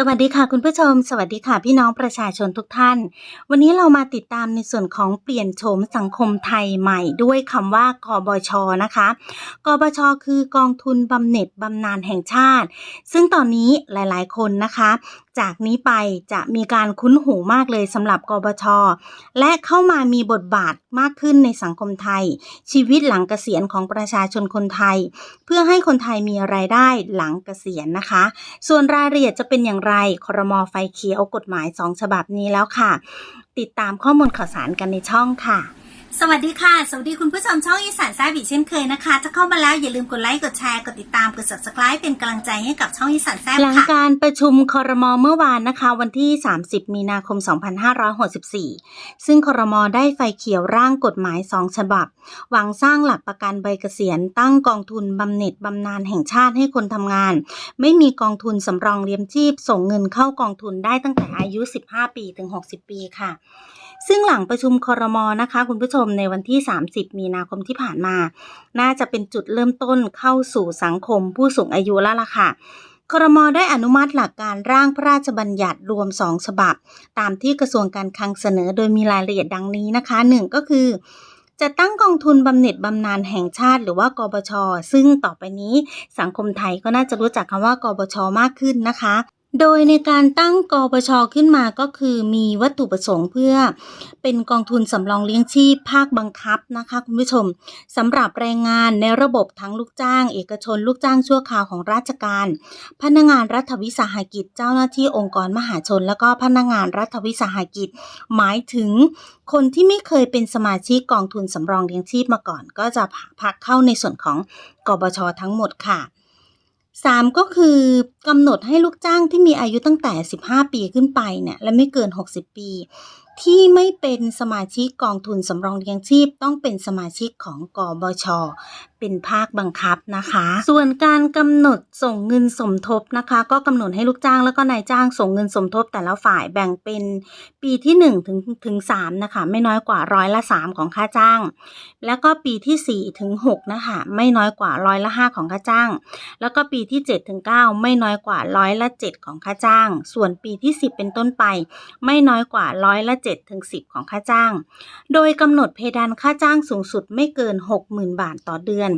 สวัสดีค่ะคุณผู้ชม สวัสดีค่ะพี่น้องประชาชนทุกท่าน วันนี้เรามาติดตามในส่วนของเปลี่ยนโฉมสังคมไทยใหม่ด้วยคำว่ากบชนะคะกบชคือกองทุนบำเหน็จบำนาญแห่งชาติ ซึ่งตอนนี้หลายๆ คนนะคะ จากนี้ไปจะมีการคุ้นหูมากเลยสำหรับกบช และเข้ามามีบทบาทมากขึ้นในสังคมไทย ชีวิตหลังเกษียณของประชาชนคนไทย เพื่อให้คนไทยมีรายได้หลังเกษียณนะคะ ส่วนรายละเอียดจะเป็นอย่างไรครมไฟเขียวกฎหมาย 2 ฉบับนี้แล้วค่ะ ติดตามข้อมูลข่าวสารกันในช่องค่ะ สวัสดีค่ะ สวัสดีคุณผู้ชมช่องอีสานแซ่บอีกเช่นเคยนะคะ ถ้าเข้ามาแล้วอย่าลืมกดไลค์ กดแชร์ กดติดตาม กด subscribe เป็นกำลังใจให้กับช่องอีสานแซ่บหลังการประชุมคอรมอเมื่อวานนะคะ วันที่ 30 มีนาคม 2564 ซึ่งคอรมอได้ไฟเขียวร่างกฎหมาย 2 ฉบับ หวังสร้างหลักประกันใบเกษียณ ตั้งกองทุนบำเหน็จบำนาญแห่งชาติให้คนทำงาน ไม่มีกองทุนสำรองเลี้ยงชีพ ส่งเงินเข้ากองทุนได้ตั้งแต่อายุ 15 ปีถึง 60 ปีค่ะ ซึ่งหลังประชุมคอรมอนะคะ คุณผู้ชมในวันที่ 30 มีนาคมที่ผ่านมา น่าจะเป็นจุดเริ่มต้นเข้าสู่สังคมผู้สูงอายุแล้วล่ะค่ะครมได้อนุมัติหลักการร่างพระราชบัญญัติรวม 2 ฉบับ ตามที่กระทรวงการคลังเสนอโดยมีรายละเอียดดังนี้นะคะหนึ่งก็คือ จะตั้งกองทุนบำเหน็จบำนาญแห่งชาติหรือว่ากบช ซึ่งต่อไปนี้สังคมไทยก็น่าจะรู้จักคำว่ากบชมากขึ้นนะคะ โดยในการตั้งกบชขึ้นมาก็คือมีวัตถุประสงค์เพื่อเป็นกองทุนสำรองเลี้ยงชีพภาคบังคับนะคะ คุณผู้ชมสำหรับแรงงานในระบบทั้งลูกจ้าง เอกชนลูกจ้างชั่วคราวของราชการ พนักงานรัฐวิสาหกิจเจ้าหน้าที่องค์กรมหาชน แล้วก็พนักงานรัฐวิสาหกิจ หมายถึงคนที่ไม่เคยเป็นสมาชิกกองทุนสำรองเลี้ยงชีพมาก่อน ก็จะพักเข้าในส่วนของกบชทั้งหมดค่ะ 3 ก็คือกำหนดให้ลูกจ้างที่มีอายุตั้งแต่ 15 ปีขึ้นไปเนี่ยและไม่เกิน 60 ปี ที่ไม่เป็นสมาชิกกองทุนสำรองเลี้ยงชีพ ต้องเป็นสมาชิกของกบช เป็นภาคบังคับนะคะ ส่วนการกำหนดส่งเงินสมทบนะคะ ก็กำหนดให้ลูกจ้างแล้วก็นายจ้างส่งเงินสมทบ แต่ละฝ่ายแบ่งเป็นปีที่1ถึงถึง3นะคะ ไม่น้อยกว่าร้อยละ 3 ของค่าจ้าง แล้วก็ปีที่4ถึง6นะคะ ไม่น้อยกว่าร้อยละ 5 ของค่าจ้าง แล้วก็ปีที่7ถึง9ไม่น้อยกว่าร้อยละ 7 ของค่าจ้าง ส่วนปีที่ 10 เป็นต้นไป ไม่น้อยกว่าร้อยละ7ถึง10 ของค่าจ้าง โดยกำหนดเพดานค่าจ้างสูงสุดไม่เกิน 60,000 บาทต่อเดือนอน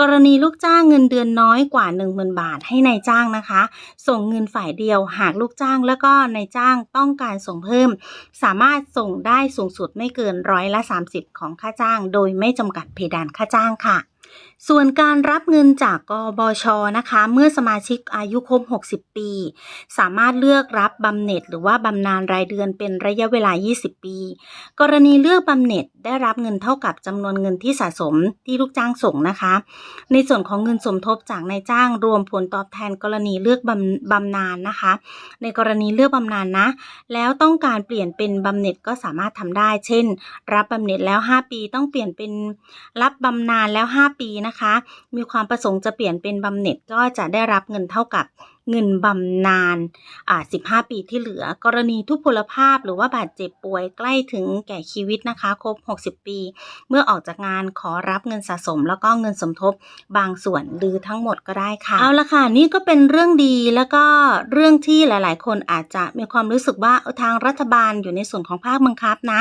กรณีลูกจ้างเงินเดือนน้อยกว่า 10,000 บาทให้ในายจ้างนะคะ ส่งเงินฝ่ายเดียวหากลูกจ้างแล้วก็นายจ้างต้องการส่งเพิ่ม สามารถส่งได้สูงสุดไม่เกินร้อยละ 30 ของค่าจ้าง โดยไม่จำกัดเพดานค่าจ้างค่ะ ส่วนการรับเงินจากกบชนะคะ เมื่อสมาชิกอายุครบ 60 ปี สามารถเลือกรับบำเหน็จหรือว่าบำนาญรายเดือนเป็นระยะเวลา 20 ปี กรณีเลือกบำเหน็จได้รับเงินเท่ากับจำนวนเงินที่สะสมที่ลูกจ้างส่งนะคะ ในส่วนของเงินสมทบจากนายจ้างรวมผลตอบแทนกรณีเลือกบำบำนาญนะคะ ในกรณีเลือกบำนาญนะ แล้วต้องการเปลี่ยนเป็นบำเหน็จก็สามารถทำได้ เช่น รับบำเหน็จแล้ว 5 ปี ต้องเปลี่ยนเป็นรับบำนาญแล้ว 5 ปีนะคะ มีความประสงค์จะเปลี่ยนเป็นบำเหน็จก็จะได้รับเงินเท่ากับ เงินบำนาญอ่า15 ปีที่เหลือ กรณีทุพพลภาพหรือว่าบาดเจ็บป่วยใกล้ถึงแก่ชีวิตนะคะ ครบ 60 ปี เมื่อออกจากงานขอรับเงินสะสม แล้วก็เงินสมทบบางส่วนหรือทั้งหมดก็ได้ค่ะ เอาละค่ะ นี่ก็เป็นเรื่องดีแล้วก็เรื่องที่หลาย ๆ คนอาจจะมีความรู้สึกว่าเออทางรัฐบาลอยู่ในส่วนของภาคบังคับนะ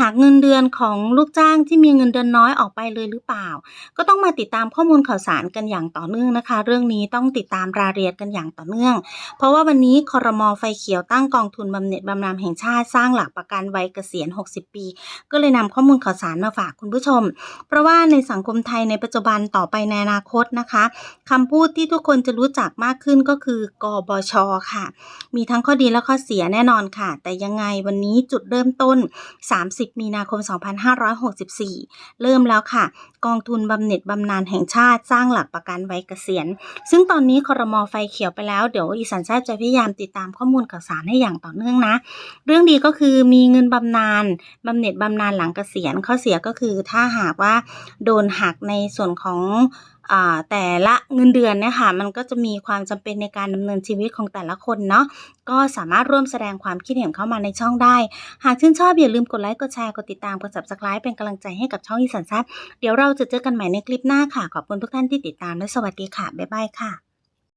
หากเงินเดือนของลูกจ้างที่มีเงินเดือนน้อยออกไปเลยหรือเปล่า ก็ต้องมาติดตามข้อมูลข่าวสารกันอย่างต่อเนื่องนะคะ เรื่องนี้ต้องติดตามรายละเอียดกันอย่างต่อเนื่อง เพราะว่าวันนี้คอรมอไฟเขียวตั้งกองทุนบำเหน็จบำนาญแห่งชาติสร้างหลักประกันวัยเกษียณ 60 ปี ก็เลยนำข้อมูลข่าวสารมาฝากคุณผู้ชม เพราะว่าในสังคมไทยในปัจจุบันต่อไปในอนาคตนะคะคำพูดที่ทุกคนจะรู้จักมากขึ้นก็คือกบชค่ะ มีทั้งข้อดีและข้อเสียแน่นอนค่ะ แต่ยังไงวันนี้จุดเริ่มต้น 30 มีนาคม 2564 เริ่มแล้วค่ะ กองทุนบำเหน็จบำนาญแห่งชาติสร้างหลักประกันไว้เกษียณ ซึ่งตอนนี้คอรมอไฟเขียวไปแล้วเดี๋ยวอีสานแซบจะพยายามติดตามข้อมูลข่าวสารให้อย่างต่อเนื่องนะ เรื่องดีก็คือมีเงินบำนาญบำเหน็จบำนาญหลังเกษียณข้อเสียก็คือถ้าหากว่าโดนหักในส่วนของแต่ละเงินเดือนนี่ยค่ะมันก็จะมีความจำเป็นในการดำเนินชีวิตของแต่ละคนเนาะก็สามารถร่วมแสดงความคิดเห็นเข้ามาในช่องได้ หากชื่นชอบอย่าลืมกดไลค์กดแชร์กดติดตามกด subscribe เป็นกำลังใจให้กับช่องอีสันแซบเดี๋ยวเราจะเจอกันใหม่ในคลิปหน้าค่ะ ขอบคุณทุกท่านที่ติดตามและสวัสดีค่ะ บ๊ายบายค่ะ